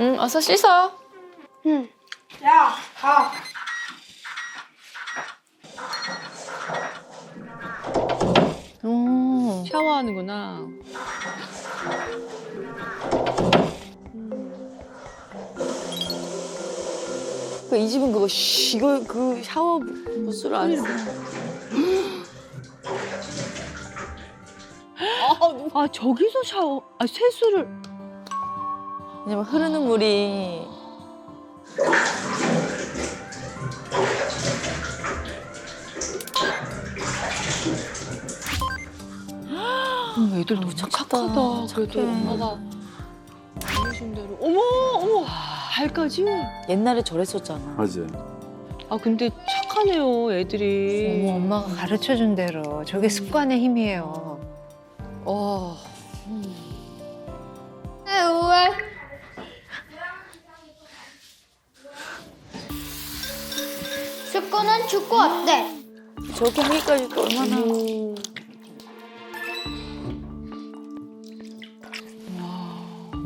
응, 어서 씻어. 야, 가. 오. 샤워하는구나. 그이 집은 그거 쉬, 이거 그 샤워 부스를 안 써. 아 저기서 샤워, 아 세수를. 왜냐면 흐르는 물이 음, 애들 너무 착하다. 착하다. 그래도. 엄마가 알려준 대로. 어머, 어머, 발까지. 옛날에 저랬었잖아. 맞아요. 아 근데 착하네요, 애들이. 어머, 엄마가 가르쳐 준 대로 저게 습관의 힘이에요. 어. 축구는 축구 어때? 저렇게 하기까지 또 얼마나.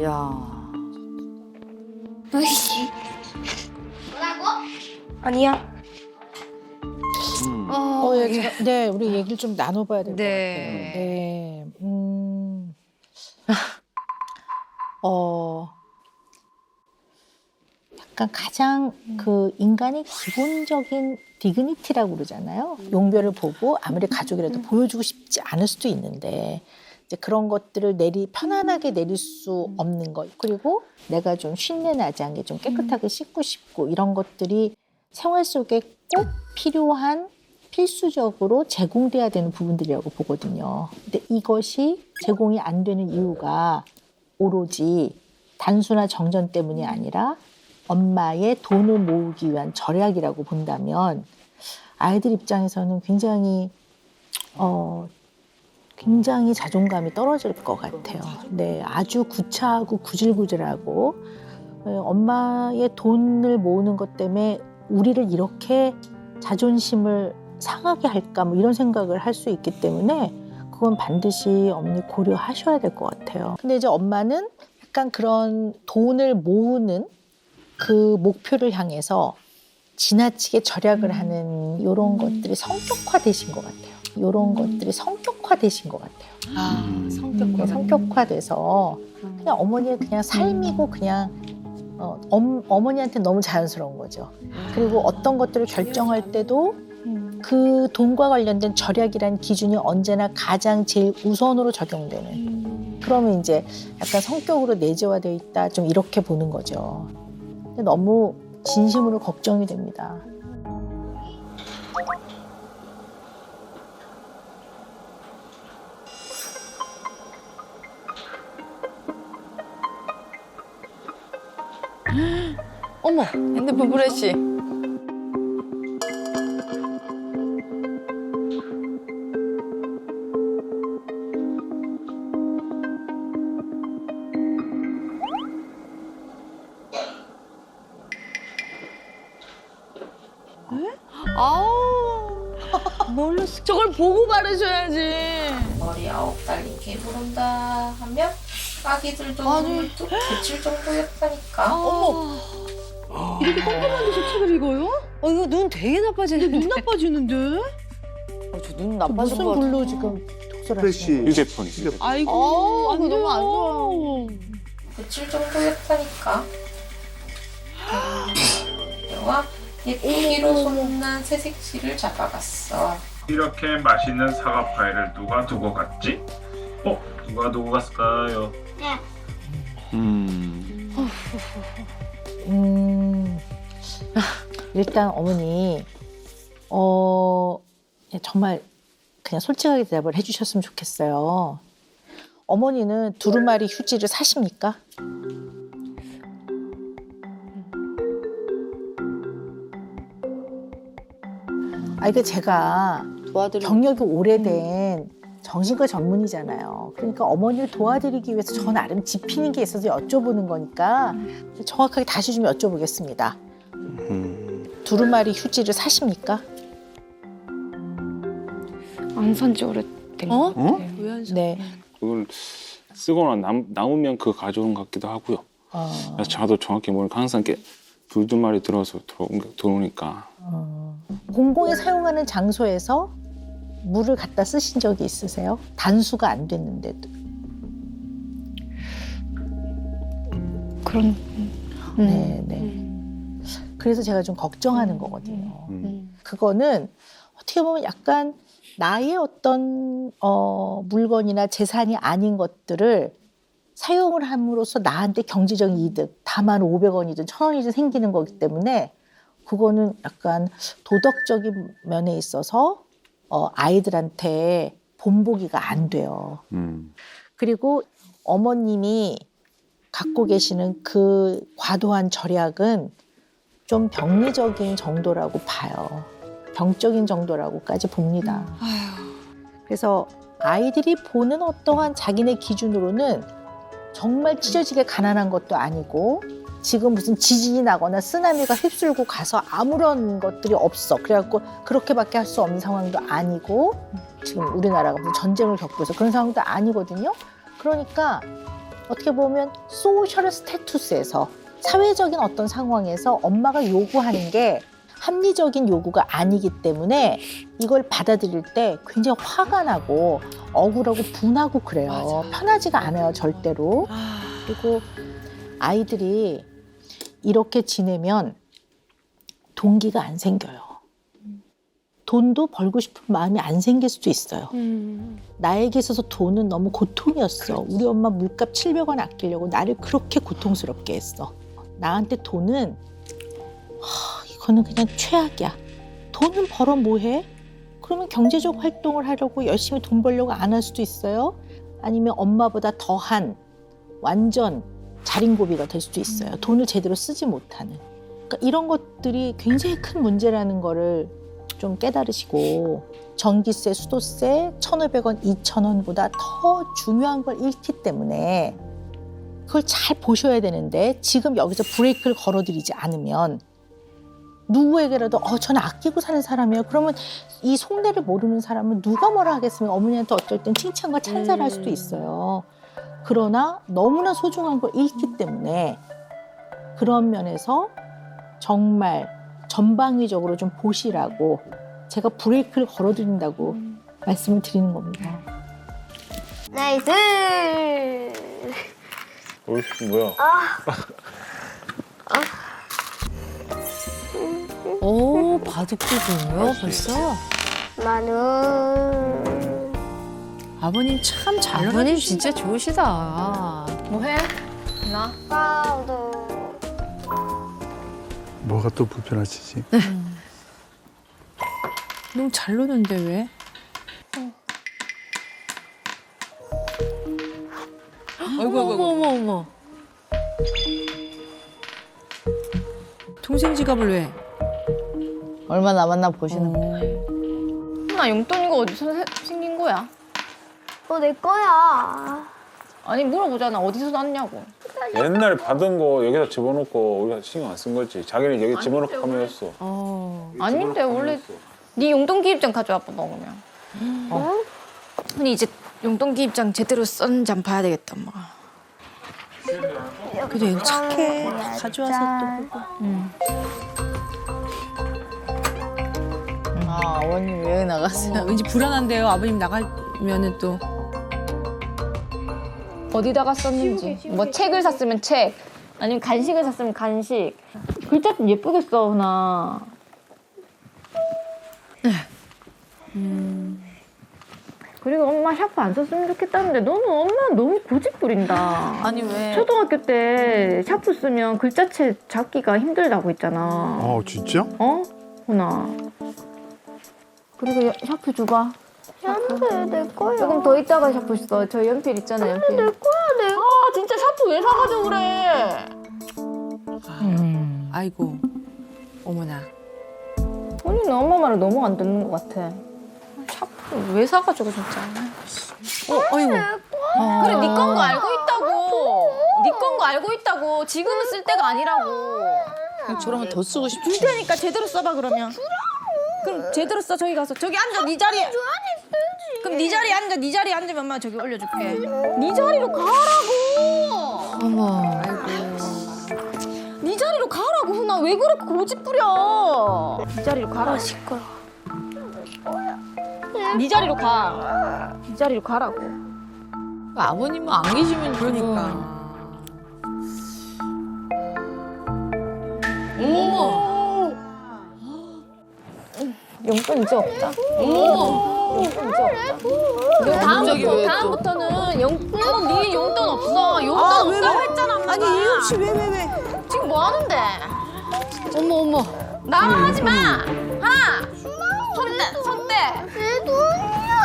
야. 으이씨. 뭐라고? 아니야. 음. 어, 얘기, 네, 우리 얘기를 좀 나눠봐야 될것 네. 같아요. 네. 음. 어. 약간 가장 그 인간의 기본적인 디그니티라고 그러잖아요. 용별을 보고 아무리 가족이라도 보여주고 싶지 않을 수도 있는데 이제 그런 것들을 내리 편안하게 내릴 수 없는 것 그리고 내가 좀 쉰내 나지 않게 좀 깨끗하게 씻고 싶고 이런 것들이 생활 속에 꼭 필요한 필수적으로 제공돼야 되는 부분들이라고 보거든요. 근데 이것이 제공이 안 되는 이유가 오로지 단순한 정전 때문이 아니라 엄마의 돈을 모으기 위한 절약이라고 본다면 아이들 입장에서는 굉장히 어 굉장히 자존감이 떨어질 것 같아요. 네, 아주 구차하고 구질구질하고 예, 엄마의 돈을 모으는 것 때문에 우리를 이렇게 자존심을 상하게 할까 뭐 이런 생각을 할 수 있기 때문에 그건 반드시 어머니 고려하셔야 될 것 같아요. 근데 이제 엄마는 약간 그런 돈을 모으는 그 목표를 향해서 지나치게 절약을 하는 이런 것들이 성격화되신 것 같아요. 이런 것들이 성격화되신 것 같아요. 아, 음. 성격과 네, 성격화돼서 그냥 어머니의 그냥 삶이고 그냥 어, 엄, 어머니한테 너무 자연스러운 거죠. 그리고 어떤 것들을 결정할 때도 그 돈과 관련된 절약이라는 기준이 언제나 가장 제일 우선으로 적용되는. 그러면 이제 약간 성격으로 내재화돼 있다 좀 이렇게 보는 거죠. 너무 진심으로 걱정이 됩니다. 어머, 핸드폰 브레시. 바르셔야지. 머리 아홉 달 이렇게 부른다 하면 아기들도 또 며칠 정도였다니까. 어머, 이렇게 꼼꼼한 데서 책을 읽어요? 어, 이거 눈 되게 나빠지는데. 눈 나빠지는데? 어, 저눈 무슨 것 같아. 글로 지금 하시는 거예요? 휴대폰이. 아이고, 어, 안 그거 너무 안 돼요. 며칠 정도였다니까. 영화 예쁘기로 소문난 새색시를 잡아갔어. 이렇게 맛있는 사과 파이를 누가 두고 갔지? 어? 누가 두고 갔을까요? 음. 음, 일단 어머니, 어, 예, 정말 그냥 솔직하게 대답을 해주셨으면 좋겠어요. 어머니는 두루마리 휴지를 사십니까? 아, 이게 제가 도와드리고. 경력이 오래된 정신과 전문이잖아요. 그러니까 어머니를 도와드리기 위해서 저 나름 짚히는 게 있어서 여쭤보는 거니까 정확하게 다시 좀 여쭤보겠습니다. 음. 두루마리 휴지를 사십니까? 안 산지 오래된 어? 것 같아요. 사? 네. 그걸 쓰거나 남, 남으면 그거 가져온 것 같기도 하고요. 어, 그래서 저도 정확히 모르니까 항상 이렇게 둘두 마리 들어서 들어오- 들어오니까 어. 공공이 사용하는 장소에서 물을 갖다 쓰신 적이 있으세요? 단수가 안 됐는데도. 그런 네, 네. 그래서 제가 좀 걱정하는 거거든요. 음. 그거는 어떻게 보면 약간 나의 어떤 어, 물건이나 재산이 아닌 것들을 사용을 함으로써 나한테 경제적인 이득, 다만 500원이든 1000원이든 생기는 거기 때문에 그거는 약간 도덕적인 면에 있어서 어, 아이들한테 본보기가 안 돼요. 음. 그리고 어머님이 갖고 계시는 그 과도한 절약은 좀 병리적인 정도라고 봐요. 병적인 정도라고까지 봅니다. 그래서 아이들이 보는 어떠한 자기네 기준으로는 정말 찢어지게 가난한 것도 아니고 지금 무슨 지진이 나거나 쓰나미가 휩쓸고 가서 아무런 것들이 없어. 그래갖고 그렇게밖에 할 수 없는 상황도 아니고 지금 우리나라가 무슨 전쟁을 겪고 있어. 그런 상황도 아니거든요. 그러니까 어떻게 보면 소셜 스테투스에서 사회적인 어떤 상황에서 엄마가 요구하는 게 합리적인 요구가 아니기 때문에 이걸 받아들일 때 굉장히 화가 나고 억울하고 분하고 그래요. 편하지가 않아요, 절대로. 그리고 아이들이 이렇게 지내면 동기가 안 생겨요. 돈도 벌고 싶은 마음이 안 생길 수도 있어요. 나에게 있어서 돈은 너무 고통이었어. 우리 엄마 물값 700원 아끼려고 나를 그렇게 고통스럽게 했어. 나한테 돈은 하, 이거는 그냥 최악이야. 돈은 벌어 뭐해? 그러면 경제적 활동을 하려고 열심히 돈 벌려고 안 할 수도 있어요. 아니면 엄마보다 더한 완전 자린고비가 될 수도 있어요. 돈을 제대로 쓰지 못하는. 그러니까 이런 것들이 굉장히 큰 문제라는 거를 좀 깨달으시고 전기세, 수도세 1,500원, 2,000원보다 더 중요한 걸 잃기 때문에 그걸 잘 보셔야 되는데 지금 여기서 브레이크를 걸어드리지 않으면 누구에게라도 어 저는 아끼고 사는 사람이에요. 그러면 이 속내를 모르는 사람은 누가 뭐라 하겠습니까? 어머니한테 어떨 땐 칭찬과 찬사를 할 수도 있어요. 그러나 너무나 소중한 걸 잃기 때문에 그런 면에서 정말 전방위적으로 좀 보시라고 제가 브레이크를 걸어드린다고 말씀을 드리는 겁니다. 나이스. 어이 뭐야? 오, 바둑도 좋아요, 벌써. 나는 아버님 참 잘 아버님 진짜 좋으시다. 뭐 해? 나? 파우더. 뭐가 또 불편하시지? 너무 잘 노는데 왜? 아이고, 어머, 어머, 어머. 동생 지갑을 왜? 얼마 남았나 보시는 거. 나 용돈 이거 어디서 세- 생긴 거야? 어, 내 거야. 아니 물어보잖아 어디서 났냐고. 옛날에 받은 거 여기다 집어넣고 우리가 신경 안 쓴 거지. 자기는 여기 집어넣고 하면서. 어. 아닌데 원래 네 용돈 기입장 가져와봐 먹으면. 어? 아니 이제 용돈 기입장 제대로 썼는지 한번 봐야 되겠다 엄마가. 그래도 얘 착해. 가져와서 또 보고. 아, 어머님 여행 나갔어요. 왠지 불안한데요. 아버님 나가면은 또. 어디다가 썼는지. 뭐 책을 샀으면 책. 아니면 간식을 샀으면 간식. 글자 좀 예쁘게 써 하나. 그리고 엄마 샤프 안 썼으면 좋겠다는데 너는 엄마 너무 고집 부린다. 아니, 왜? 초등학교 때 샤프 쓰면 글자체 잡기가 힘들다고 했잖아. 아 진짜? 어? 호나. 그리고 여- 샤프 줘봐. 샤프 내 거야. 조금 더 있다가 샤프 써. 저 연필 있잖아, 연필. 내 거야, 내 거. 아, 진짜 샤프 왜 사가지고 그래? 아이고. 어머나. 본인은 엄마 말을 너무 안 듣는 것 같아. 샤프 왜 사가지고 진짜. 어, 아이고. 그래, 네 건 거 알고 있다고. 네 건 거 알고 있다고. 지금은 쓸 때가 아니라고. 저러면 더 쓰고 싶지. 줄 테니까 제대로 써봐 그러면. 그럼 제대로 써 저기 가서 저기 앉아 네 자리에. 그럼 네 자리에 앉아 네 자리에 앉으면 엄마 저기 올려줄게. 네 자리로 가라고. 어머. 아이고. 네 자리로 가라고 훈아 왜 그렇게 고집 부려? 네 자리로 가라. 시끄러. 네 자리로 가. 네 자리로 가라고. 아버님은 안 계시면 그러니까. 어머. 용돈 이제 없다. 용돈 이제 없다. 다음부터 왜 또? 다음부터는 용돈 네 용돈 없어. 용돈 아, 왜, 없다고 왜? 했잖아 엄마가. 아니 이윤 씨 왜 왜 왜? 지금 뭐 하는데? 어머 어머. 나만 하지 마. 하나. 손대 손대. 내 돈이야.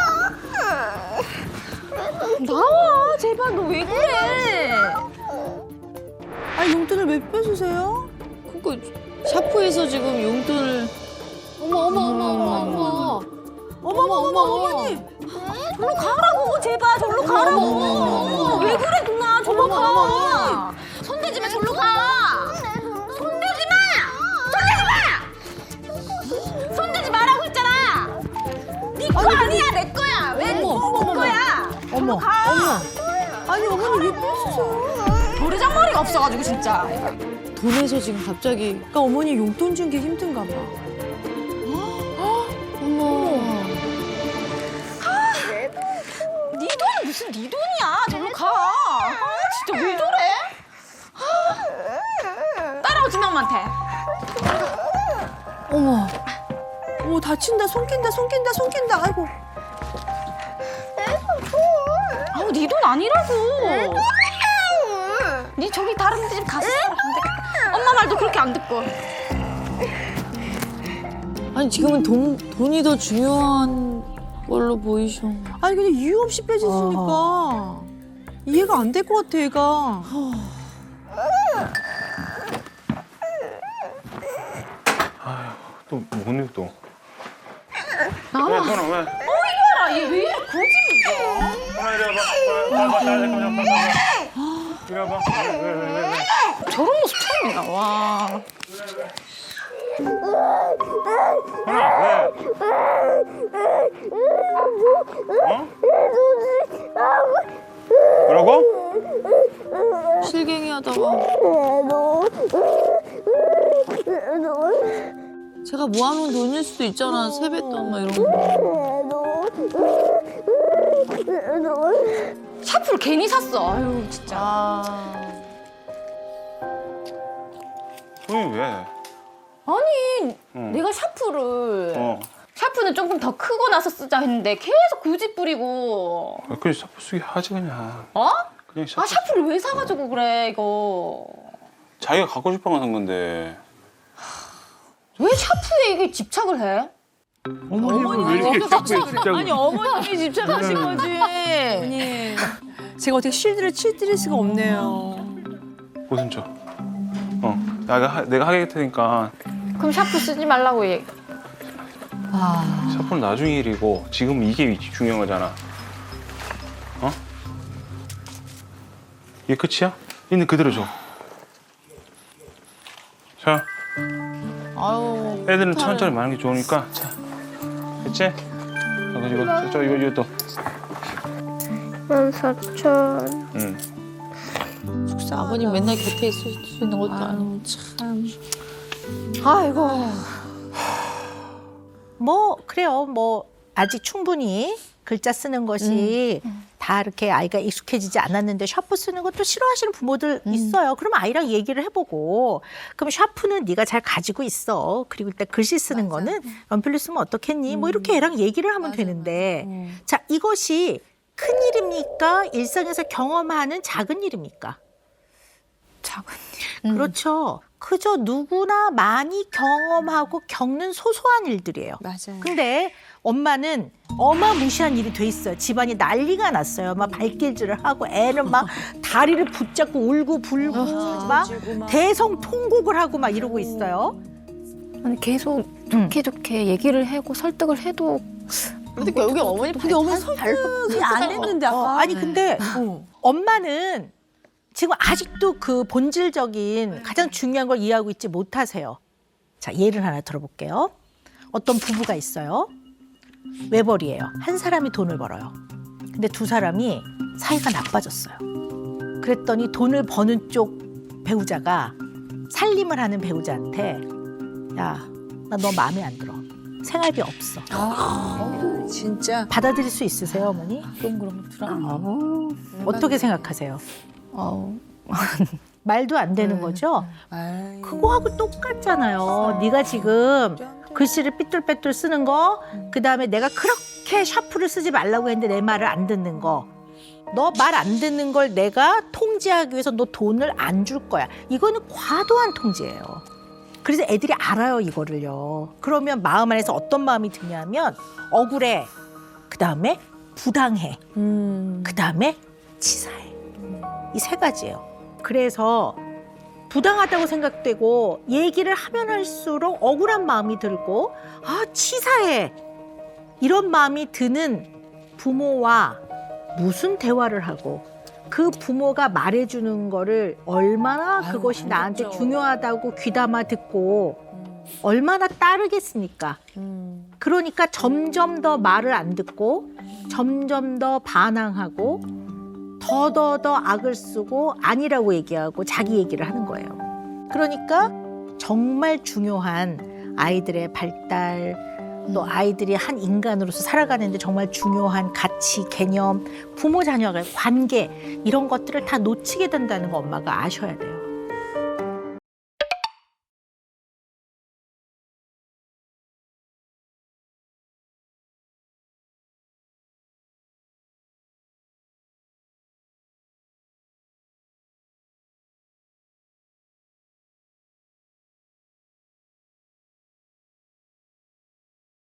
나와 제발 너 왜 그래? 아 용돈을 왜 빼주세요? 그거 샤프에서 지금 용돈을. 어머 어머 어머 어머 어머. 어머 어머 어머 어머니. 절로 가라고 제발 절로 가라고. 왜 그래 누나 절로 가. 손대지 마 절로 가. 손대지 마. 손대지 마. 손대지 말라고 했잖아. 네거 아니야 내 거야. 왜네 거야? 어머 가. 아니 어머니 왜 빼주세요? 버르장머리가 없어가지고 진짜. 돈에서 지금 갑자기. 그러니까 어머니 용돈 준 게 힘든가 봐. 엄마한테. 어머. 어머 다친다 손 낀다 손 낀다 손 낀다 아이고. 아우 네 돈 아니라고. 네 저기 다른 집 가서 살아 안 되겠다. 엄마 말도 그렇게 안 듣고. 아니 지금은 돈 돈이 더 중요한 걸로 보이셔. 아니 근데 이유 없이 빼줬으니까 이해가 안 될 것 같아 얘가. 또 뭐니 또? 나와. 왜 손아 왜? 아, 얘왜 이래 고집이야? 이리 와봐. 나 잠깐만 봐봐. 이리 와봐. 왜왜왜 왜, 왜? 저런 모습 처음이야. 와. 손아 왜? 어? 뭐라고? 실갱이 하다가 제가 모아놓은 돈일 수도 있잖아. 세뱃돈 막 이런 거. 샤프를 괜히 샀어. 아유 진짜. 아. 왜? 아니 응. 내가 샤프를 어. 샤프는 조금 더 크고 나서 쓰자 했는데 계속 고집 부리고. 아, 그냥 샤프 쓰기 하지 그냥. 어? 그냥 샤프. 아 샤프를 왜 사가지고 그래 이거. 자기가 갖고 싶어서 산 건데. 왜 샤프에 이게 집착을 해? 어머니 왜 이렇게 샤프에 진짜 아니 어머님이 집착하신 거지. 아니 제가 어떻게 실드를 칠 드레스가 없네요. 무슨 쳐? 어. 내가 하, 내가 하게 할 테니까 그럼 샤프 쓰지 말라고 얘기. 샤프는 나중에 일이고 지금 이게 중요한 거잖아. 어? 이게 끝이야? 있는 그대로 줘. 자, 아유. 애들은 천천히 많은 게 좋으니까 자, 됐지? 하고 이거 저, 저 이거 이거 또. 만 사천. 응. 아버님 맨날 곁에 있을 수 있는 것도 아니고 참. 아이고. 뭐 그래요. 뭐 아직 충분히 글자 쓰는 것이 다 이렇게 아이가 익숙해지지 않았는데 샤프 쓰는 것도 싫어하시는 부모들 있어요. 그럼 아이랑 얘기를 해보고 그럼 샤프는 네가 잘 가지고 있어. 그리고 일단 글씨 쓰는 거는 연필로 쓰면 어떻겠니? 뭐 이렇게 애랑 얘기를 하면 되는데 자 이것이 큰 일입니까? 일상에서 경험하는 작은 일입니까? 작은 그렇죠. 그저 누구나 많이 경험하고 겪는 소소한 일들이에요. 맞아요. 근데 엄마는 어마무시한 일이 돼 있어요. 집안이 난리가 났어요. 막 발길질을 하고 애는 막 다리를 붙잡고 울고 불고 막 대성통곡을 하고 막 이러고 있어요. 아니 계속 좋게 좋게 얘기를 하고 설득을 해도 근데 결국에 어머니 근데 어머니 설득이 안 됐는데 아까. 어, 아니 근데 엄마는 지금 아직도 그 본질적인 가장 중요한 걸 이해하고 있지 못하세요. 자, 예를 하나 들어볼게요. 어떤 부부가 있어요. 외벌이에요. 한 사람이 돈을 벌어요. 근데 두 사람이 사이가 나빠졌어요. 그랬더니 돈을 버는 쪽 배우자가 살림을 하는 배우자한테 야, 나 너 마음에 안 들어. 생활비 없어. 진짜. 받아들일 수 있으세요, 어머니? 그럼 그럼 불안. 어떻게 생각하세요? 어, 말도 안 되는 거죠? 아이. 그거하고 똑같잖아요. 네가 지금 글씨를 삐뚤빼뚤 쓰는 거, 그 다음에 내가 그렇게 샤프를 쓰지 말라고 했는데 내 말을 안 듣는 거. 너 말 안 듣는 걸 내가 통제하기 위해서 너 돈을 안 줄 거야. 이거는 과도한 통제예요. 그래서 애들이 알아요, 이거를요. 그러면 마음 안에서 어떤 마음이 드냐면 억울해. 그 다음에 부당해. 음. 그 다음에 치사해. 이 세 가지예요. 그래서 부당하다고 생각되고 얘기를 하면 할수록 억울한 마음이 들고 아 치사해 이런 마음이 드는 부모와 무슨 대화를 하고 그 부모가 말해주는 거를 얼마나 아유, 그것이 안 나한테. 중요하다고 귀담아 듣고 얼마나 따르겠습니까? 음. 그러니까 점점 더 말을 안 듣고 점점 더 반항하고 더더더 악을 쓰고 아니라고 얘기하고 자기 얘기를 하는 거예요. 그러니까 정말 중요한 아이들의 발달 또 아이들이 한 인간으로서 살아가는데 정말 중요한 가치, 개념, 부모 자녀의 관계 이런 것들을 다 놓치게 된다는 거 엄마가 아셔야 돼요.